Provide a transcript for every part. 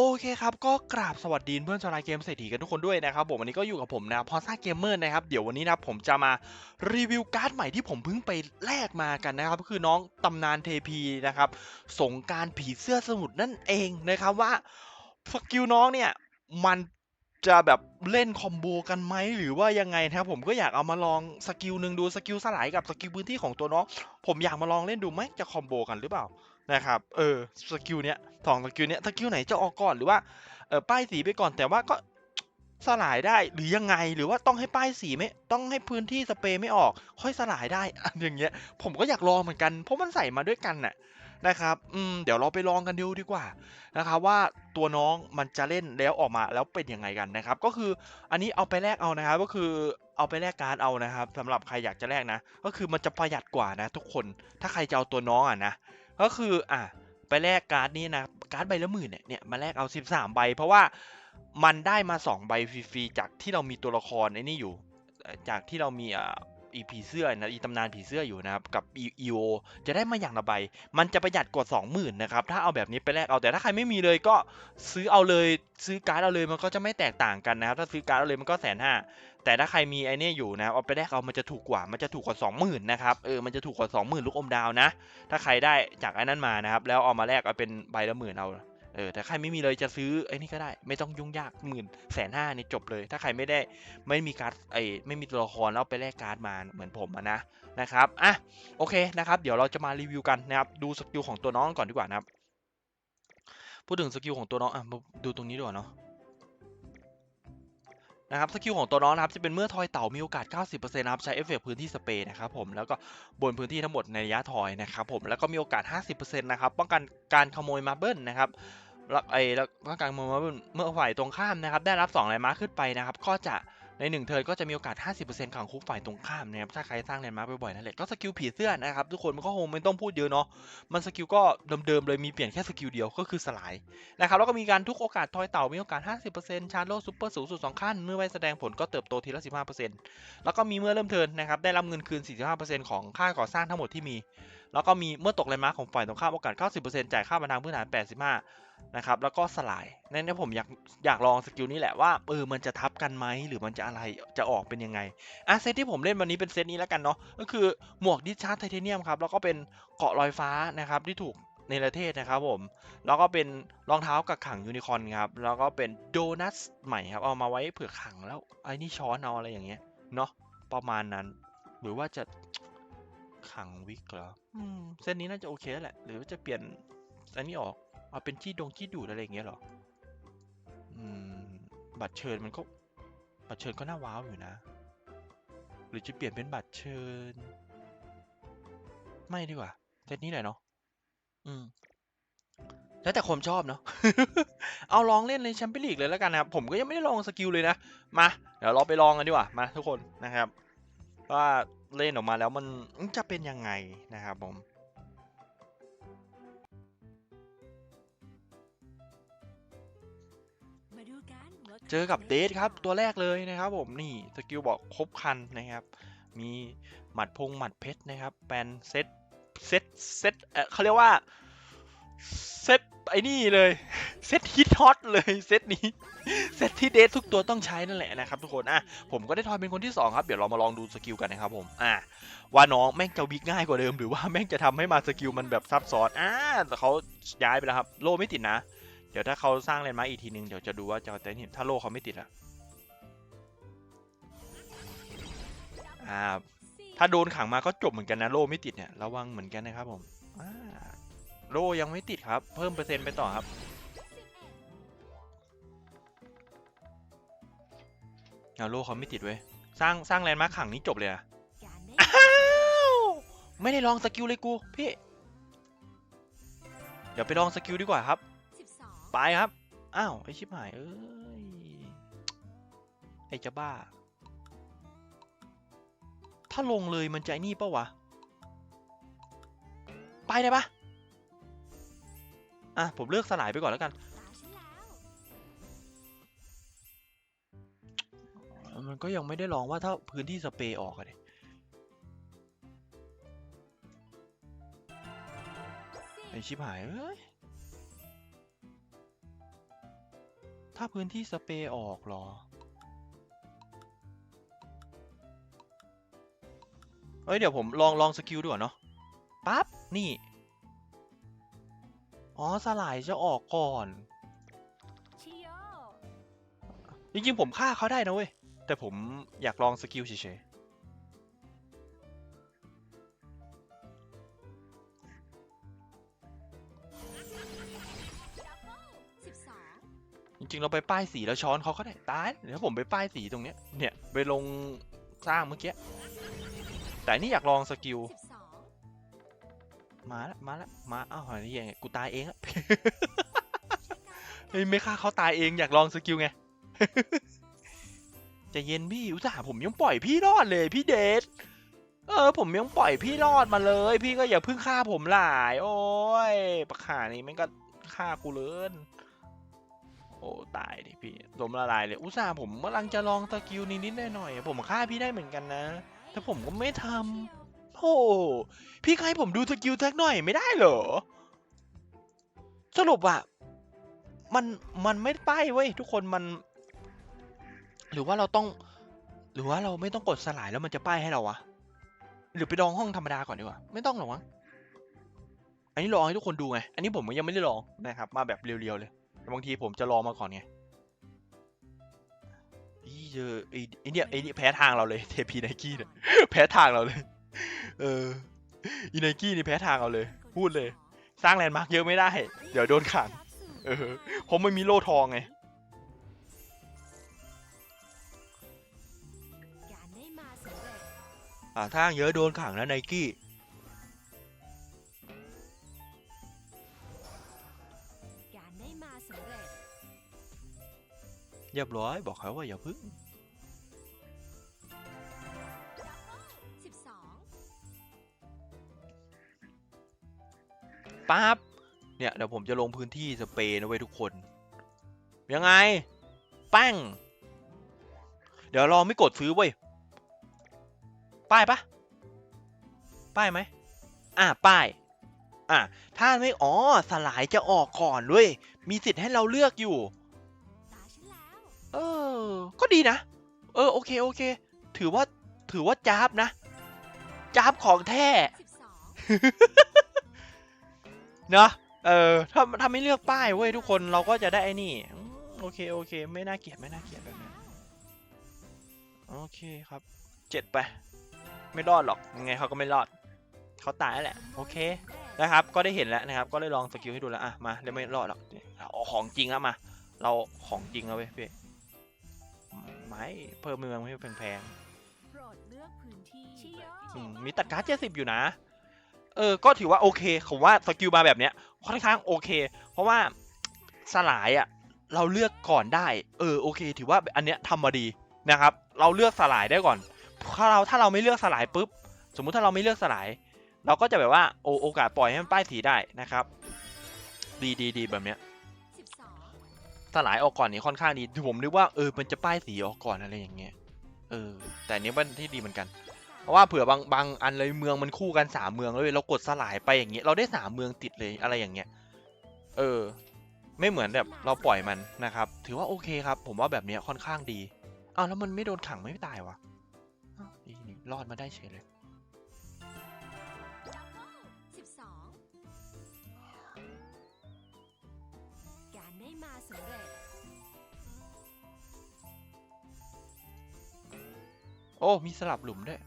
โอเคครับ ก็กราบสวัสดีเพื่อนชาวไลน์เกมเศรษฐีกันทุกคนด้วยนะครับผมวันนี้ก็อยู่กับผมนะพอซ่าเกมเมอร์นะครับ เดี๋ยววันนี้นะผมจะมารีวิวการ์ดใหม่ที่ผมเพิ่งไปแลกมากันนะครับ ก็คือน้องตำนานเทพีนะครับสงการผีเสื้อสมุทรนั่นเองนะครับว่าสกิลน้องเนี่ยมันจะแบบเล่นคอมโบกันไหมหรือว่ายังไงนะครับผมก็อยากเอามาลองสกิลหนึ่งดูสกิลสลายกับสกิลพื้นที่ของตัวน้อง ผมอยากมาลองเล่นดูไหมจะคอมโบกันหรือเปล่า นะครับ เออ สกิลเนี้ยสองสกิลเนี้ย สกิลไหนจะออกก่อนหรือว่าเออป้ายสีไปก่อน แต่ว่าก็สลายได้หรือยังไง หรือว่าต้องให้ป้ายสีไม่ ต้องให้พื้นที่สเปรย์ไม่ออก ค่อยสลายได้อันอย่างเงี้ย ผมก็อยากลองเหมือนกัน เพราะมันใส่มาด้วยกันน่ะนะครับ อืม เดี๋ยวเราไปลองกันดูดีกว่านะครับว่าตัวน้องมันจะเล่นแล้วออกมาแล้วเป็นยังไงกันนะครับ ก็คืออันนี้เอาไปแลกเอานะครับ ก็คือเอาไปแลกการ์ดเอานะครับสำหรับใครอยากจะแลกนะ ก็คือมันจะประหยัดกว่านะ ทุกคน ถ้าใครจะเอาตัวน้องอะนะ ก็คืออะไปแลกการ์ดนี้นะการ์ดใบละหมื่นเนี่ยเนี่ยมาแลกเอา 13 ใบ เพราะว่ามันได้มา 2 ใบฟรีๆจากที่เรามีตัวละครไอ้นี่อยู่ จากที่เรามีอ่าอีผีเสื้อนะอีตำนานผีเสื้ออยู่นะครับกับอีโอจะได้มาอย่างละใบมันจะประหยัดกว่า 20,000นะครับถ้าเอาแบบนี้ไปแลกเอาแต่ถ้าใครไม่มีเลยก็ซื้อเอาเลยซื้อการ์ดเอาเลยมันก็จะไม่แตกต่างกันนะครับถ้าซื้อการ์ดเอาเลยมันก็แสนห้า แต่ถ้าใครมีไอเนี่ยอยู่นะเอาไปแลกเอามันจะถูกกว่ามันจะถูกกว่า20,000นะครับเออมันจะถูกกว่า20,000ลูกอมดาวนะ ถ้าใครได้จากไอ้นั้นมานะครับแล้วเอามาแลกเอาเป็นใบละหมื่นเอาเออแต่ใครไม่มีเลยจะซื้อไอ้นี่ก็ได้ ไม่ต้องยุ่งยากหมื่นแสนห้านี่จบเลย ถ้าใครไม่ได้ไม่มีการ์ดไอ้ไม่มีตัวละครแล้วเอาไปแลกการ์ดมาเหมือนผมนะนะครับอะโอเคนะครับเดี๋ยวเราจะมารีวิวกันนะครับดูสกิลของตัวน้องก่อนดีกว่านะครับพูดถึงสกิลของตัวน้องอะดูตรงนี้ดีกว่าเนาะ นะครับสกิลของตัวน้องนะครับจะเป็นเมื่อทอยเต่ามีโอกาส 90%นะครับใช้เอฟเฟกต์พื้นที่สเปรย์นะครับผมแล้วก็บนพื้นที่ทั้งหมดในระยะทอยนะครับผมแล้วก็มีโอกาส 50%นะครับป้องกันการขโมยมาร์เบิลนะครับแล้วไอ้แล้วป้องกันขโมยมาร์เบิลเมื่อฝ่ายตรงข้ามนะครับได้รับ2ลายม้าขึ้นไปนะครับก็จะ ใน1เทิร์นก็จะมีโอกาส 50%ขังคุกฝ่ายตรงข้ามนะครับถ้าใครสร้างแรงม้าบ่อยๆนั่นแหละก็สกิลผีเสื้อนะครับทุกคนมันก็คงไม่ต้องพูดเยอะเนาะมันสกิลก็เดิมๆเลยมีเปลี่ยนแค่สกิลเดียวก็คือสลายนะครับแล้วก็มีการทุกโอกาสทอยเต่ามีโอกาส 50%ชาร์โลซูเปอร์สูงสุด2ขั้นเมื่อไว้แสดงผลก็เติบโตทีละ 15%แล้วก็มีเมื่อเริ่มเทิร์นนะครับได้รับเงินคืน 45%ของค่าก่อสร้างทั้งหมดที่มี แล้วก็มีเมื่อตกแรงม้าของฝ่ายตรงข้ามโอกาส 90%จ่ายค่าบันทางพื้นฐาน 85 นะครับ แล้วก็สลายนั่นเนี่ยผมอยากอยากลองสกิลนี้แหละว่าเออมันจะทับกันไหมหรือมันจะอะไรจะออกเป็นยังไงอะเซตที่ผมเล่นวันนี้เป็นเซตนี้แล้วกันเนาะก็คือหมวกดิชาร์ไทเทเนียมครับแล้วก็เป็นเกาะลอยฟ้านะครับที่ถูกในประเทศนะครับผม แล้วก็เป็นรองเท้ากับขังยูนิคอร์นครับ แล้วก็เป็นโดนัทใหม่ครับ เอามาไว้เผื่อขังแล้วไอ้นี่ช้อนเอาอะไรอย่างเงี้ยเนาะประมาณนั้น หรือว่าจะขังวิกเหรอเส้นนี้น่าจะโอเคแล้วแหละ หรือว่าจะเปลี่ยนอันนี้ออก เอาเป็นที่ดงที่ดูดอะไรอย่างเงี้ยหรอ อืม บัตรเชิญมันก็ บัตรเชิญก็น่าว้าวอยู่นะ หรือจะเปลี่ยนเป็นบัตรเชิญ ไม่ดีกว่าเซตนี้แหละเนาะ อืม แล้วแต่ความชอบเนาะ เอาลองเล่นในแชมเปี้ยนลีกเลยแล้วกันนะครับผมก็ยังไม่ได้ลองสกิลเลยนะ มา เดี๋ยวเราไปลองกันดีกว่า มาทุกคนนะครับ ว่าเล่นออกมาแล้วมันจะเป็นยังไงนะครับผม เจอกับเดทครับตัวแรกเลยนะครับผมนี่สกิลบอกครบคันนะครับ มีหมัดพงหมัดเพชรนะครับแปลนเซตเซตเซตเอ่อเขาเรียกว่าเซตไอ้นี่เลยเซตฮิตฮอตเลยเซตนี้เซตที่เดททุกตัวต้องใช้นั่นแหละนะครับทุกคนอะผมก็ได้ทอยเป็นคนที่ 2 ครับ เดี๋ยวเรามาลองดูสกิลกันนะครับผมอะว่าน้องแม่งจะวิกง่ายกว่าเดิม หรือว่าแม่งจะทำให้มาสกิลมันแบบซับซ้อนอ่าแต่เขาย้ายไปแล้วครับ โลไม่ติดนะ เดี๋ยวถ้าเขาสร้างแลนมาอีกทีนึง เดี๋ยวจะดูว่าจะแต่เห็นถ้าโลเขาไม่ติดอะอ่าถ้าโดนขังมาก็จบเหมือนกันนะโลไม่ติดเนี่ยระวังเหมือนกันนะครับผมโลยังไม่ติดครับ เพิ่มเปอร์เซ็นต์ไปต่อครับเอาโลเขาไม่ติดเว้ยสร้างสร้างแลนด์มาร์คขังนี้จบเลยอะไม่ได้ลองสกิลเลยกูพี่ เดี๋ยวไปลองสกิลดีกว่าครับ ไปครับ อ้าว ไอชิบหาย เอ้ย ไอจะบ้า ถ้าลงเลยมันจะไอ้นี่ปะวะ ไปได้ปะอะ ผมเลือกสลายไปก่อนแล้วกัน มันก็ยังไม่ได้ลองว่าถ้าพื้นที่สเปรย์ออกอะดิไอชิบหายเอ้ย ถ้าพื้นที่สเปรย์ออกเหรอเอ้ย เดี๋ยวผมลองลองสกิลดูก่อนเนาะ ปั๊บ นี่ อ๋อ สลายจะออกก่อนชิโยจริงๆผมฆ่าเขาได้นะเว้ย แต่ผมอยากลองสกิลเฉยสิ จริงเราไปป้ายสีแล้วช้อนเขาก็ได้ตายเดี๋ยวผมไปป้ายสีตรงเนี้ยเนี่ยไปลงสร้างเมื่อกี้แต่นี่อยากลองสกิลมาละมาละมาอ้าวหอยนี่ยังไงกูตายเองอะเฮ้ยไม่ฆ่าเขาตายเองอยากลองสกิลไงจะเย็นพี่อุตส่าห์ผมยังปล่อยพี่รอดเลยพี่เดชเออผมยังปล่อยพี่รอดมาเลย พี่ก็อย่าเพิ่งฆ่าผมหลาย โอ้ยปะขานี่มันก็ฆ่ากูเลย โอ้ตายดิพี่ลมละลายเลยอุตส่าห์ผมกำลังจะลองสกิลนิดๆหน่อยๆผมฆ่าพี่ได้เหมือนกันนะ แต่ผมก็ไม่ทำโอ้พี่ให้ผมดูสกิลสักหน่อยไม่ได้เหรอ สรุปอะมันมันไม่ป้ายเว้ยทุกคนมัน หรือว่าเราต้อง หรือว่าเราไม่ต้องกดสลายแล้วมันจะป้ายให้เราวะหรือไปลองห้องธรรมดาก่อนดีกว่าไม่ต้องหรอกมั้งอันนี้ลองให้ทุกคนดูไง อันนี้ผมยังไม่ได้ลองนะครับ มาแบบเรียวๆเลย บางทีผมจะลองมาก่อนไงอีเจอไอ้ไอ้เนี่ยไอ้นี่แพ้ทางเราเลยเทพีไนกี้เนี่ยแพ้ทางเราเลย เอออีไนกี้นี่แพ้ทางเราเลย พูดเลย สร้างแลนด์มาร์กเยอะไม่ได้ เดี๋ยวโดนขังเออผมไม่มีโล่ทองไงการได้มาสำเร็จอ่าทางเยอะโดนขังนะไนกี้ รียบร้อยบอกเขาว่าอย่าพึ่งปั๊บเนี่ยเดี๋ยวผมจะลงพื้นที่สเปรย์นะเว้ยทุกคน ยังไงแป้ง เดี๋ยวรอไม่กดซื้อเว้ย ป้ายปะป้ายไหม อะป้าย อะถ้าไม่อ๋อสลายจะออกก่อนด้วย มีสิทธิ์ให้เราเลือกอยู่ ออก็ดีนะ เออ โอเค โอเค ถือว่า ถือว่าจ้าบนะ จ้าบของแท้เนอะเออ ถ้า ถ้าไม่เลือกป้ายเว้ยทุกคน เราก็จะได้ไอ้นี่ โอเค โอเค ไม่น่าเกลียด ไม่น่าเกลียดแบบนี้โอเคครับ เจ็ดไป ไม่รอดหรอก ยังไงเขาก็ไม่รอด เขาตายแล้วแหละ โอเค นะครับ ก็ได้เห็นแล้วนะครับ ก็ได้ลองสกิลให้ดูแล้ว อะ มาเดี๋ยวไม่รอดหรอก ของจริงแล้วมา เราของจริงแล้วเว้ยพี่ ไม้เพิ่มเมืองให้แพงโปรดเลือกพื้นที่ชิโยๆอืมมีตัดการ์ดเจ็ดสิบอยู่นะ เออ ก็ถือว่าโอเคผมว่าสกิลมาแบบเนี้ยค่อนข้างโอเค เพราะว่าสลายอะเราเลือกก่อนได้ เออโอเค ถือว่าอันเนี้ยทำมาดีนะครับ เราเลือกสลายได้ก่อนถ้าเราถ้าเราไม่เลือกสลายปุ๊บ สมมุติถ้าเราไม่เลือกสลาย เราก็จะแบบว่าโอโอกาสปล่อยให้มันป้ายสีได้นะครับ ดีดีดีแบบเนี้ยสิบสอง สลายออกก่อนนี่ค่อนข้างดีผมนึกว่าเออมันจะป้ายสีออกก่อนอะไรอย่างเงี้ยเออ แต่นี้มันที่ดีเหมือนกัน เพราะว่าเผื่อบางบางอันเลยเมืองมันคู่กันสามเมืองเลยเรากดสลายไปอย่างเงี้ยเราได้สามเมืองติดเลยอะไรอย่างเงี้ยเออ ไม่เหมือนแบบเราปล่อยมันนะครับ ถือว่าโอเคครับ ผมว่าแบบเนี้ยค่อนข้างดีอ้าวแล้วมันไม่โดนขังไม่ตายวะรอดมาได้เฉยเลย โอ้ มีสลับหลุมด้วย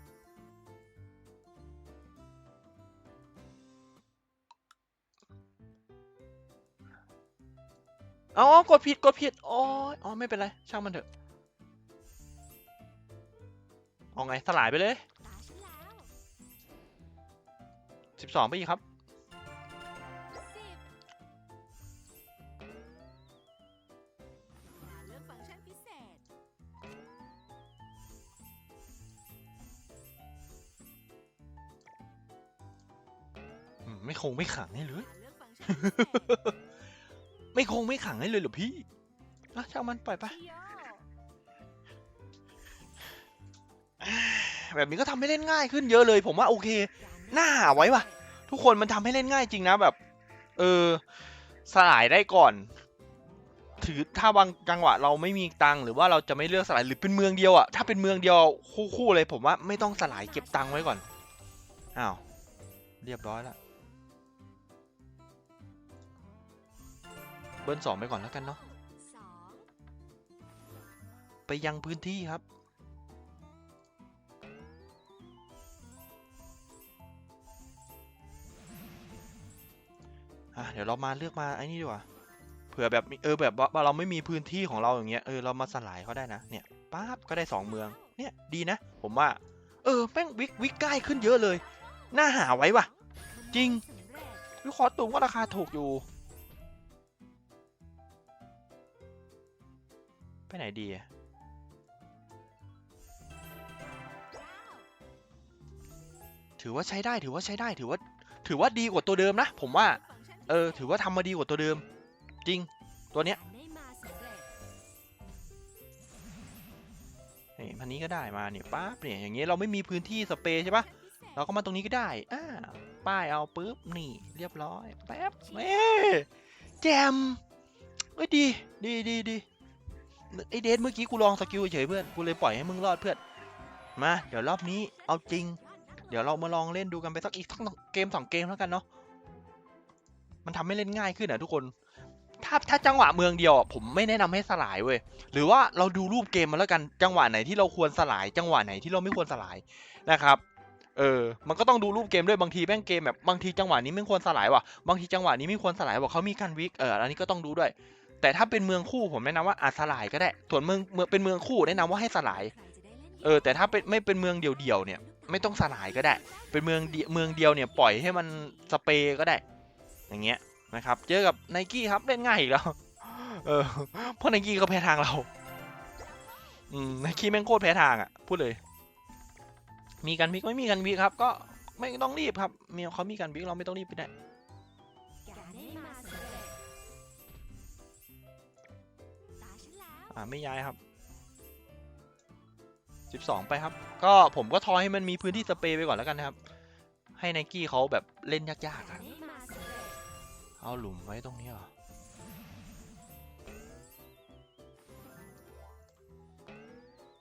เอาเอากดผิด กดผิดโอ้ยอ๋อ ไม่เป็นไร ช่างมันเถอะ เอาไง สลายไปเลยสิบสองไปอีกครับ ไม่ขังให้เลย ไม่คงไม่ขังให้เลยเหรอพี่อะช่างมันปล่อยไป แบบนี้ก็ทำให้เล่นง่ายขึ้นเยอะเลย ผมว่าโอเคน่าไว้ว่ะ ทุกคนมันทำให้เล่นง่ายจริงนะแบบ เออ สลายได้ก่อน ถือถ้าบางจังหวะเราไม่มีตังหรือว่าเราจะไม่เลือกสลายหรือเป็นเมืองเดียวอะถ้าเป็นเมืองเดียวคู่คู่เลยผมว่าไม่ต้องสลายเก็บตังไว้ก่อน อ้าว เรียบร้อยละ เบิ้ลสองไปก่อนแล้วกันเนาะไปยังพื้นที่ครับ อะ เดี๋ยวเรามาเลือกมาไอ้นี่ดีกว่า เผื่อแบบเออแบบว่าเราไม่มีพื้นที่ของเราอย่างเงี้ย เออเรามาสลายเขาได้นะ เนี่ยปั๊บก็ได้สองเมือง เนี่ยดีนะ ผมว่า เออแม่งวิกวิกใกล้ขึ้นเยอะเลย น่าหาไว้ว่ะ จริงวิคอร์ตุงก็ราคาถูกอยู่ ไปไหนดีอะถือว่าใช้ได้ถือว่าใช้ได้ถือว่า ถือว่าดีกว่าตัวเดิมนะ ผมว่า เออ ถือว่าทำมาดีกว่าตัวเดิม จริงตัวเนี้ยได้มาสำเร็จนี่พันนี้ก็ได้มาเนี่ยปั๊บเนี่ยอย่างเงี้ยเราไม่มีพื้นที่สเปรย์ใช่ปะเศษเราก็มาตรงนี้ก็ได้อ่าป้ายเอาปุ๊บนี่เรียบร้อยแป๊บเอ้แจมเอ้ยดีดีดีดี ไอเดนเมื่อกี้กูลองสกิลเฉยเพื่อน กูเลยปล่อยให้มึงรอดเพื่อน มา เดี๋ยวรอบนี้เอาจริง เดี๋ยวเรามาลองเล่นดูกันไปสักอีกสักเกมสองเกมแล้วกันเนาะ มันทำให้เล่นง่ายขึ้นอะทุกคน ถ้าถ้าจังหวะเมืองเดียวผมไม่แนะนำให้สลายเว้ย หรือว่าเราดูรูปเกมมาแล้วกัน จังหวะไหนที่เราควรสลาย จังหวะไหนที่เราไม่ควรสลายนะครับเออ มันก็ต้องดูรูปเกมด้วยบางทีแม่งเกมแบบบางทีจังหวะนี้ไม่ควรสลายว่ะ บางทีจังหวะนี้ไม่ควรสลายว่ะเขามีการวิกเออ อันนี้ก็ต้องดูด้วย แต่ถ้าเป็นเมืองคู่ผมแนะนำว่าอาจสลายก็ได้ ส่วนเมืองเมืองเป็นเมืองคู่แนะนำว่าให้สลาย เออ แต่ถ้าเป็นไม่เป็นเมืองเดี่ยวๆเนี่ย ไม่ต้องสลายก็ได้ เป็นเมืองเมืองเดียวเนี่ยปล่อยให้มันสเปย์ก็ได้ อย่างเงี้ยนะครับ เจอกับไนกี้ครับเล่นง่ายอีกแล้ว เออ เพราะไนกี้เขาแพ้ทางเรา อืมไนกี้แม่งโคตรแพ้ทางอะ พูดเลย มีกันวิกไม่มีกันวิกครับ ก็ไม่ต้องรีบครับ เมียเขามีกันวิกเราไม่ต้องรีบไปได้ อ่าไม่ย้ายครับ 12 ไปครับ ก็ผมก็ทอยให้มันมีพื้นที่สเปรย์ไปก่อนแล้วกันนะครับ ให้ไนกี้เขาแบบเล่นยากๆกาอะรได้มาสำเร็จเอาหลุมไว้ตรงนี้เหรอ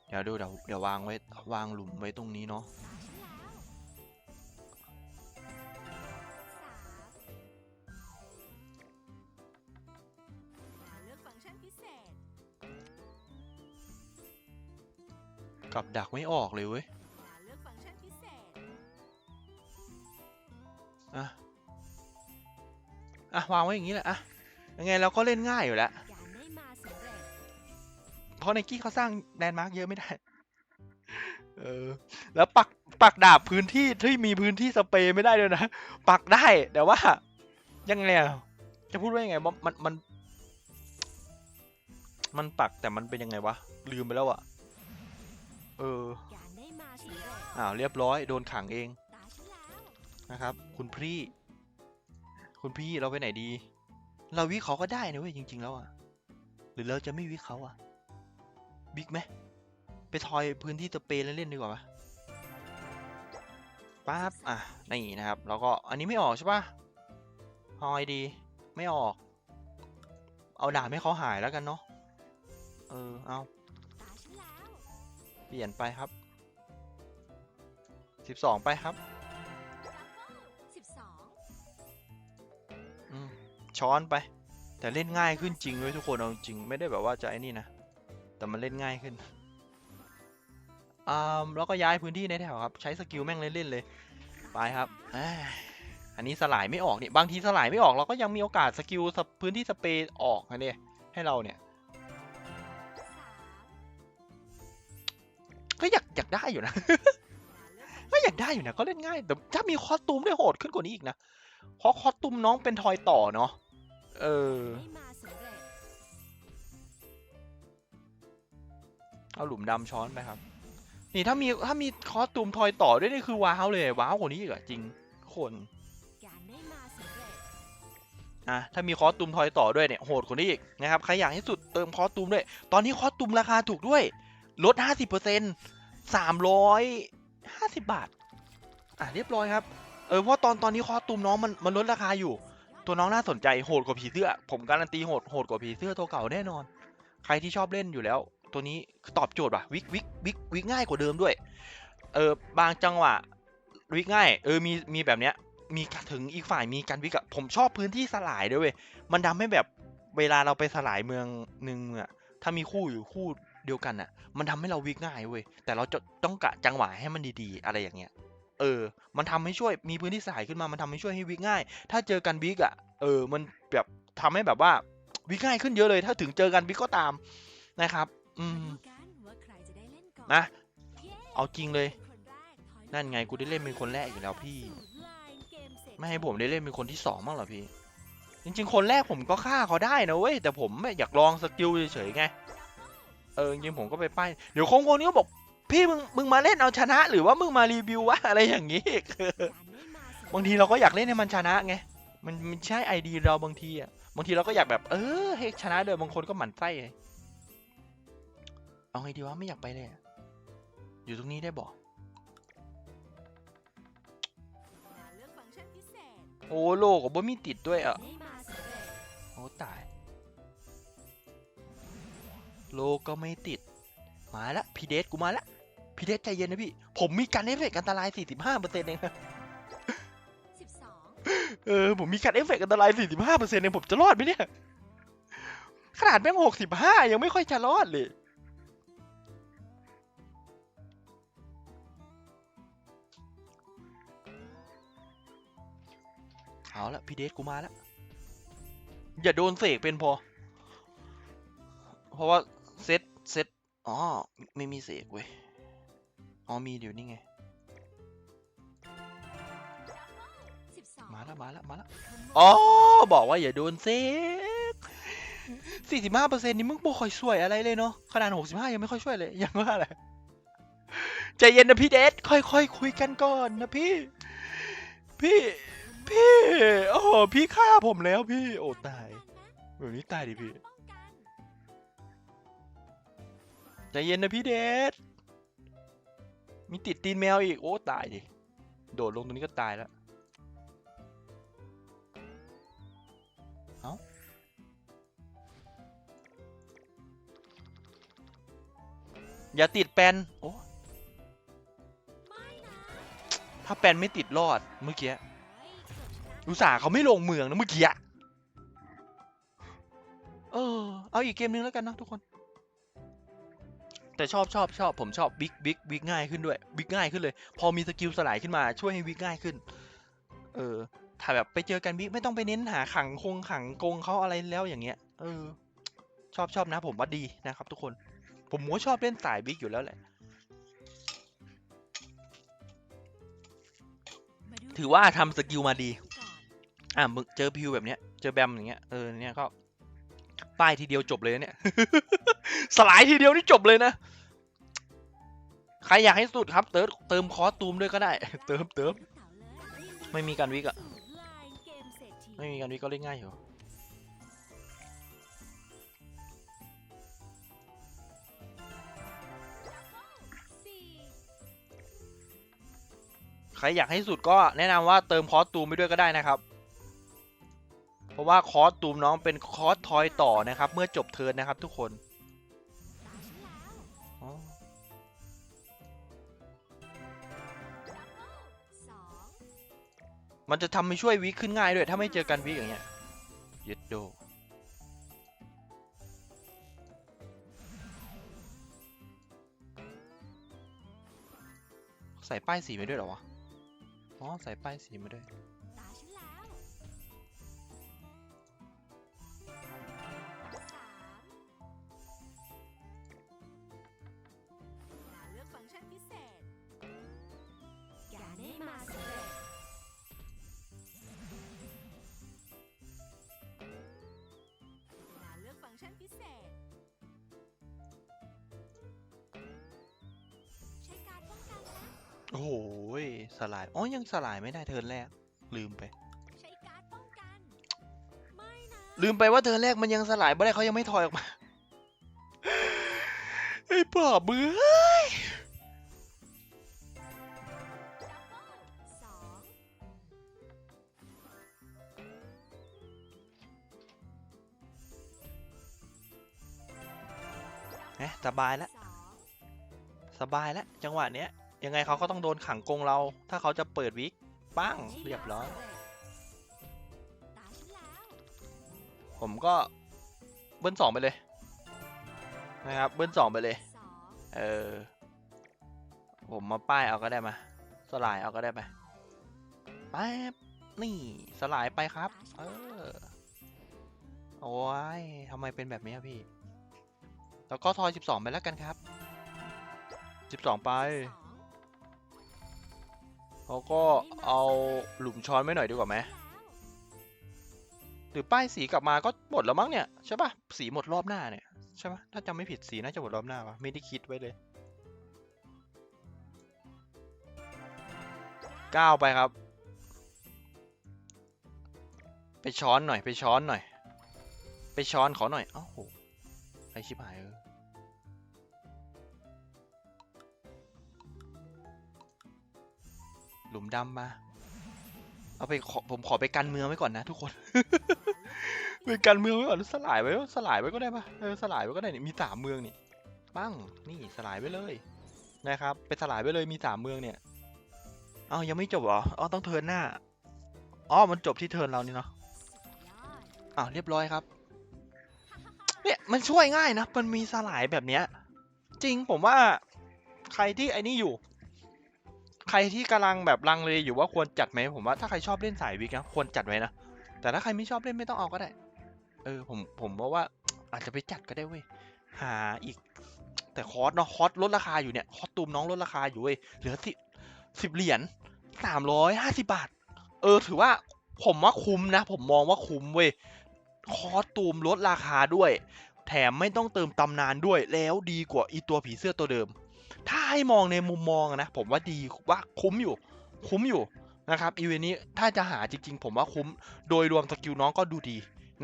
เดี๋ยวดูเดี๋ยวเดี๋ยววางไว้วางหลุมไว้ตรงนี้เนาะ กับดักไม่ออกเลยเว้ยอะ อะ วางไว้อย่างนี้แหละ อะ ยังไงเราก็เล่นง่ายอยู่แล้วเพราะไนกี้เขาสร้างแลนด์มาร์กเยอะไม่ได้ เออ แล้วปักปักดาบพื้นที่ที่มีพื้นที่สเปรย์ไม่ได้ด้วยนะ ปักได้ แต่ว่า ยังไงอะจะพูดว่ายังไงมันมัน มันปักแต่มันเป็นยังไงวะ ลืมไปแล้วอะ เออการได้มาสำเร็จอ้าวเรียบร้อยโดนขังเองตาฉันแล้วนะครับ คุณพี่ คุณพี่เราไปไหนดี เราวิเขาก็ได้นะเว้ยจริง ๆ แล้วอะหรือเราจะไม่วิเขาอะบิ๊กไหมไปทอยพื้นที่สเปนเล่นๆดีกว่าปะปั๊บอะนี่นะครับ แล้วก็อันนี้ไม่ออกใช่ปะทอยดี ไม่ออก เอาดาบให้เขาหายแล้วกันเนาะเออเอาตาฉันแล้ว เปลี่ยนไปครับสิบสองไปครับสิบสองอืมช้อนไป แต่เล่นง่ายขึ้นจริงเว้ยทุกคนเอาจริงไม่ได้แบบว่าจะไอ้นี่นะ แต่มันเล่นง่ายขึ้นอ่าแล้วก็ย้ายพื้นที่ในแถวครับ ใช้สกิลแม่งเล่นๆเลย ไปครับอ่าอันนี้สลายไม่ออกเนี่ยบางทีสลายไม่ออกเราก็ยังมีโอกาสสกิลสเปพื้นที่สเปรย์ออกนะเนี่ยให้เราเนี่ย ก็อยากอยากได้อยู่นะการเลือกฟังก์ชันก็อยากได้อยู่นะ ก็เล่นง่าย แต่ถ้ามีคอสตูมได้โหดขึ้นกว่านี้อีกนะ เพราะคอสตูมน้องเป็นทอยต่อเนาะ เออได้มาสำเร็จเอาหลุมดำช้อนไปครับ นี่ถ้ามีถ้ามีคอสตูมทอยต่อด้วยนี่คือว้าวเลยว้าวกว่านี้อีกอะจริง คนการได้มาสำเร็จอะถ้ามีคอสตูมทอยต่อด้วยเนี่ยโหดกว่านี้อีกนะครับใครอยากให้สุดเติมคอสตูมด้วย ตอนนี้คอสตูมราคาถูกด้วย ลด 50% 350 บาท อะเรียบร้อยครับ เออเพราะตอนตอนนี้คอตูมน้องมันมันลดราคาอยู่ ตัวน้องน่าสนใจโหดกว่าผีเสื้อ ผมการันตีโหดโหดกว่าผีเสื้อตัวเก่าแน่นอน ใครที่ชอบเล่นอยู่แล้ว ตัวนี้ตอบโจทย์ว่ะวิกวิกวิกวิกง่ายกว่าเดิมด้วย เออบางจังหวะวิกง่าย เออมีมีแบบเนี้ยมีถึงอีกฝ่ายมีการวิกอะผมชอบพื้นที่สลายด้วยเว้ยมันทำให้แบบเวลาเราไปสลายเมืองหนึ่งอะถ้ามีคู่อยู่คู่เดียวกันอะ มันทำให้เราวิกง่ายเว้ยแต่เราจะต้องกะจังหวะให้มันดีๆ อะไรอย่างเงี้ยเออ มันทำให้ช่วยมีพื้นที่สายขึ้นมา มันทำให้ช่วยให้วิกง่าย ถ้าเจอกันวิกอะเออ มันแบบทำให้แบบว่าวิกง่ายขึ้นเยอะเลย ถ้าถึงเจอกันวิกก็ตามนะครับ อืมนะเอาจริงเลย นั่นไงกูได้เล่นเป็นคนแรกอยู่แล้วพี่ ไม่ให้ผมได้เล่นเป็นคนที่สองบ้างเหรอพี่ จริง ๆ คนแรกผมก็ฆ่าเขาได้นะเว้ย แต่ผมไม่อยากลองสกิลเฉยๆไง ออจริงผมก็ไปป้ายเดี๋ยวคงคนนี้ก็บอกพี่มึงมึงมาเล่นเอาชนะ หรือว่ามึงมารีวิววะอะไรอย่างนี้บางทีเราก็อยากเล่นให้มันชนะไงมันมันใช่ไอดีเราบางทีอะบางทีเราก็อยากแบบ เออให้ชนะเดิมบางคนก็หมั่นไส้ไงเอาไงดีวะไม่อยากไปเลยอยู่ตรงนี้ได้บอกโอ้โลกบ่มีติดด้วยอะโอ้ตาย โลก็ไม่ติด มาละพีเดสกูมาละพีเดสใจเย็นนะพี่ ผมมีการเอฟเฟกต์อันตราย 45%เองนะสิบสองเออผมมีการเอฟเฟกต์อันตราย 45%เองผมจะรอดไหมเนี่ย ขนาดแม่ง65 ยังไม่ค่อยจะรอดเลยเอาละพีเดสกูมาละอย่าโดนเสกเป็นพอ เพราะว่า เซตอ๋อ ไม่มีเสกเว้ย อ๋อ มีเดี๋ยวนี้ไงสิบสองมาละมาละมาละคนอ๋อ บอกว่าอย่าโดนเซ็กสี่สิบห้าเปอร์เซ็นต์นี่มึงบ่ค่อยช่วยอะไรเลยเนาะ ขนาดหกสิบห้ายังไม่ค่อยช่วยเลย ยังว่าอะไรใจเย็นนะพี่เดชค่อยๆคคุยกันก่อนนะพี่ พี่ พี่ โอ้พี่ฆ่าผมแล้วพี่ โอ้ตายแบบนี้ตายดิพี่ ใจเย็นนะพี่เดชมีติดตีนแมวอีก โอ้ ตายดิ โดดลงตรงนี้ก็ตายแล้ว เอ้า อย่าติดแปนโอ้ถ้าแปนไม่ติดรอดเมื่อกี้เฮ้ยเกือบชนะอุตส่าห์เขาไม่ลงเมืองนะเมื่อกี้เออ เอาอีกเกมนึงแล้วกันนะทุกคน แต่ชอบชอบชอบผมชอบบิ๊กบิ๊กบิ๊กง่ายขึ้นด้วยบิ๊กง่ายขึ้นเลย พอมีสกิลสลายขึ้นมาช่วยให้บิ๊กง่ายขึ้น เออ ถ้าแบบไปเจอกันบิ๊กไม่ต้องไปเน้นหาขังคงขังกงเขาอะไรแล้วอย่างเงี้ย เออ ชอบชอบนะ ผมว่าดีนะครับ ทุกคน ผมก็ชอบเล่นสายบิ๊กอยู่แล้วแหละ ถือว่าทำสกิลมาดี อะมึงเจอพิวแบบเนี้ย เจอแบมอย่างเงี้ย เออ เนี่ยก็ป้ายทีเดียวจบเลยเนี่ย สลายทีเดียวนี่จบเลยนะ ใครอยากให้สุดครับ เติมเติมคอสตูมด้วยก็ได้ เติมเติมไม่มีการวิกอะสู่ไลน์เกมเศรษฐีไม่มีการวิกก็เล่นง่ายอยู่ใครอยากให้สุดก็แนะนำว่าเติมคอสตูมไปด้วยก็ได้นะครับ เพราะว่าคอสตูมน้องเป็นคอสทอยต่อนะครับ เมื่อจบเทิร์นนะครับทุกคน มันจะทำให้ช่วยวิขึ้นง่ายด้วย ถ้าไม่เจอกันวิอย่างเงี้ยเย็ดโดใส่ป้ายสีมาด้วยเหรอวะ อ๋อ ใส่ป้ายสีมาด้วย อ๋อ ยังสลายไม่ได้เทินแรก ลืมไปลืมไปว่าเธอแรกมันยังสลายไม่ได้เขายังไม่ถอยออกมา ไอ้ป่าเบื่อ ดับเบิสบายแล้วสบายแล้วจังหวะเนี้ย ยังไงเขาก็ต้องโดนขังกงเรา ถ้าเขาจะเปิดวิกปั้งเรียบร้อย ผมก็เบิ้ลสองไปเลยนะครับ เบิ้ลสองไปเลย เออ ผมมาป้ายเอาก็ได้มา สลายเอาก็ได้ไปแป๊บนี่สลายไปครับ เออ โอ้ยทำไมเป็นแบบนี้พี่ แล้วก็ทอยสิบสองไปแล้วกันครับสิบสองไป สองแล้วก็เอาหลุมช้อนไว้หน่อยดีกว่าไหมหรือป้ายสีกลับมาก็หมดแล้วมั้งเนี่ยใช่ปะสีหมดรอบหน้าเนี่ยใช่ปะถ้าจำไม่ผิดสีน่าจะหมดรอบหน้าปะไม่ได้คิดไว้เลยก้าวไปครับ ไปช้อนหน่อยไปช้อนหน่อย ไปช้อนขอหน่อยอ้าวโหไอชิบหายเออ หลุมดำมา เอาไปขอผมขอไปกันเมืองไว้ก่อนนะทุกคน ไปกันเมืองไว้ก่อนสลายไว้สลายไว้ก็ได้ปะเออสลายไว้ก็ได้นี่มีสามเมืองนี่ปั้งนี่สลายไว้เลยนะครับ ไปสลายไว้เลยมีสามเมืองเนี่ยอ้ายังไม่จบเหรออ๋อต้องเทินหน้าอ๋อมันจบที่เทินเรานี่เนาะอดอ้าวเรียบร้อยครับ เนี่ยมันช่วยง่ายนะ มันมีสลายแบบเนี้ย จริงผมว่าใครที่ไอ้นี่อยู่ ใครที่กำลังแบบลังเลอยู่ว่าควรจัดไหมผมว่าถ้าใครชอบเล่นสายวิกนะควรจัดไว้นะแต่ถ้าใครไม่ชอบเล่นไม่ต้องเอาก็ได้ เออผมผมว่าว่าอาจจะไปจัดก็ได้เว้ยหาอีก แต่คอร์สเนาะคอร์สลดราคาอยู่เนี่ยคอร์สตูมน้องลดราคาอยู่เว้ยเหลือสิสิบเหรียญสามร้อยห้าสิบาท เออ ถือว่าผมว่าคุ้มนะ ผมมองว่าคุ้มเว้ยคอสตูมลดราคาด้วย แถมไม่ต้องเติมตำนานด้วยแล้วดีกว่าอีตัวผีเสื้อตัวเดิม ถ้าให้มองในมุมมองนะ ผมว่าดีว่าคุ้มอยู่ คุ้มอยู่นะครับอีเวนต์นี้ถ้าจะหาจริงๆ ผมว่าคุ้ม โดยรวมสกิลน้องก็ดูดี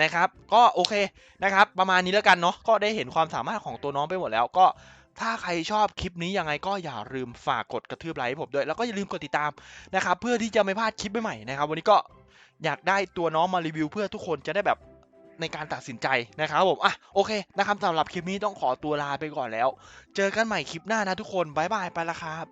นะครับ ก็โอเคนะครับ ประมาณนี้แล้วกันเนาะก็ได้เห็นความสามารถของตัวน้องไปหมดแล้วก็ถ้าใครชอบคลิปนี้ยังไงก็อย่าลืมฝากกดกระทืบไลค์ให้ผมด้วย แล้วก็อย่าลืมกดติดตามนะครับ เพื่อที่จะไม่พลาดคลิปใหม่ๆนะครับ วันนี้ก็อยากได้ตัวน้องมารีวิวเพื่อทุกคนจะได้แบบ ในการตัดสินใจนะครับผมอะโอเคนะครับสำหรับคลิปนี้ต้องขอตัวลาไปก่อนแล้ว เจอกันใหม่คลิปหน้านะทุกคนบายบายไปละครับ